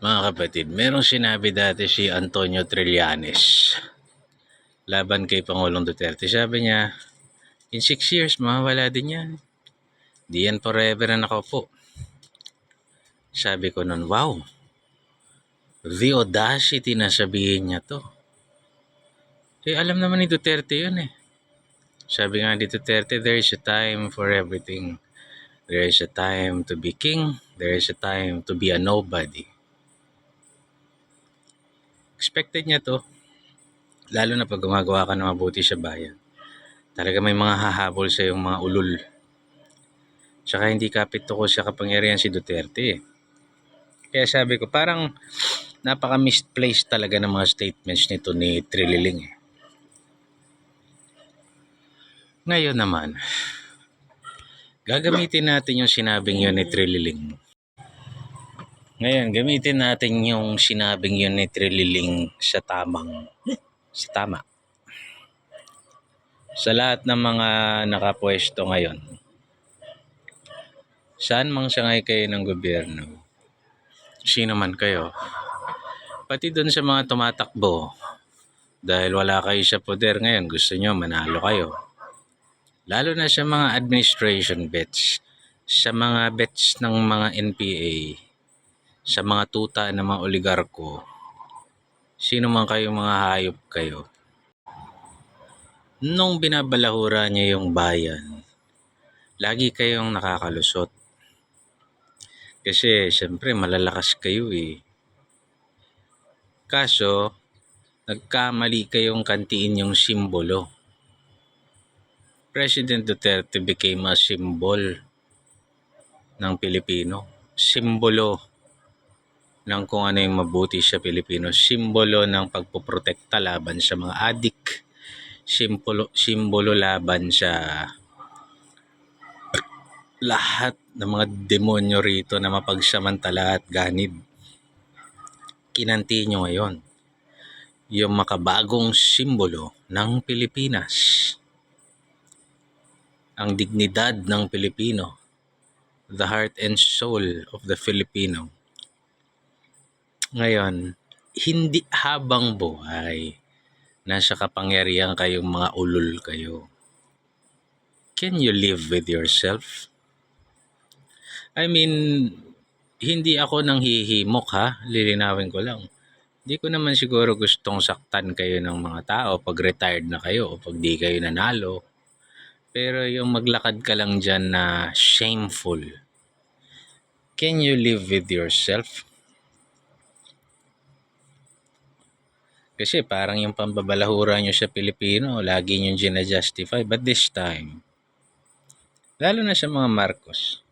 Mga kapatid, merong sinabi dati si Antonio Trillanes laban kay Pangulong Duterte. Sabi niya, in six years, mawawala din yan. Di yan forever na nakaupo. Sabi ko nun, wow, the audacity na sabihin niya to. Eh, alam naman ni Duterte yun eh. Sabi nga ni Duterte, there is a time for everything. There is a time to be king. There is a time to be a nobody. Expected niya to. Lalo na pag gumagawa ka ng mabuti sa bayan. Talaga may mga hahabol sa yung mga ulul. Tsaka hindi kapit ko sa kapangyarihan si Duterte. eh. Kaya sabi ko, parang napaka-misplaced talaga ng mga statements nito ni Trililing. eh. Ngayon naman, gagamitin natin yung sinabing yun ni Trililing. Ngayon, gamitin natin yung sinabing yun ni Trililing sa tamang, sa tama. Sa lahat ng mga nakapwesto ngayon, saan mang sangay kayo ng gobyerno, sino man kayo, pati doon sa mga tumatakbo, dahil wala kayo sa poder ngayon, gusto nyo manalo kayo. Lalo na sa mga administration bets, sa mga bets ng mga NPA, sa mga tuta ng mga oligarko, sino man kayong mga hayop kayo. Nung binabalahura niya yung bayan, lagi kayong nakakalusot. Kasi siyempre malalakas kayo eh. Kaso, nagkamali kayong kantiin yung simbolo. President Duterte became a symbol ng Pilipino. Simbolo ng kung ano yung mabuti sa Pilipino. Simbolo ng pagpoprotekta laban sa mga adik. Simbolo, simbolo laban sa lahat ng mga demonyo rito na mapagsamantala at ganid. Kinanti nyo ngayon yung makabagong simbolo ng Pilipinas. Ang dignidad ng Pilipino. The heart and soul of the Filipino. Ngayon, hindi habang buhay, nasa kapangyarihan kayong mga ulul kayo. Can you live with yourself? I mean, hindi ako nang hihimok ha, lilinawin ko lang. Hindi ko naman siguro gustong saktan kayo ng mga tao pag retired na kayo o pag di kayo nanalo. Pero yung maglakad ka lang dyan na shameful, can you live with yourself? Kasi parang yung pambabalahura nyo sa Pilipino, lagi nyo gina-justify. But this time, lalo na sa mga Marcos,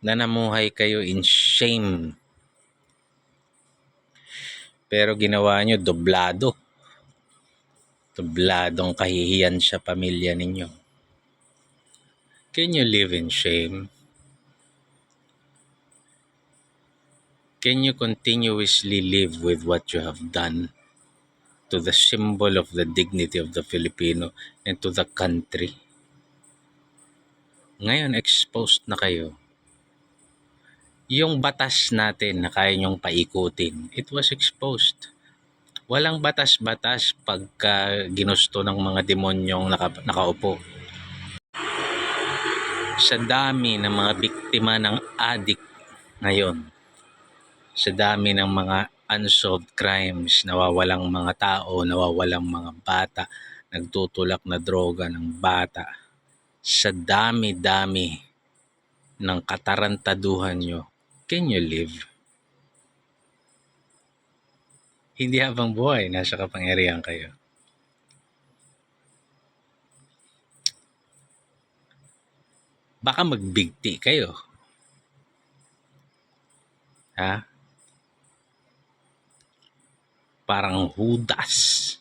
na namuhay kayo in shame. Pero ginawa nyo doblado. Dobladong kahihiyan sa pamilya ninyo. Can you live in shame? Can you continuously live with what you have done to the symbol of the dignity of the Filipino and to the country? Ngayon, exposed na kayo. Yung batas natin na kaya nyong paikutin, it was exposed. Walang batas-batas pagka ginusto ng mga demonyong naka, nakaupo. Sa dami ng mga biktima ng adik ngayon, sa dami ng mga unsolved crimes, nawawalang mga tao, nawawalang mga bata, nagtutulak na droga ng bata, sa dami-dami ng katarantaduhan nyo, can you live? Hindi habang buhay, nasa kapangyarihan kayo. Baka magbigti kayo. Ha? Parang hudas.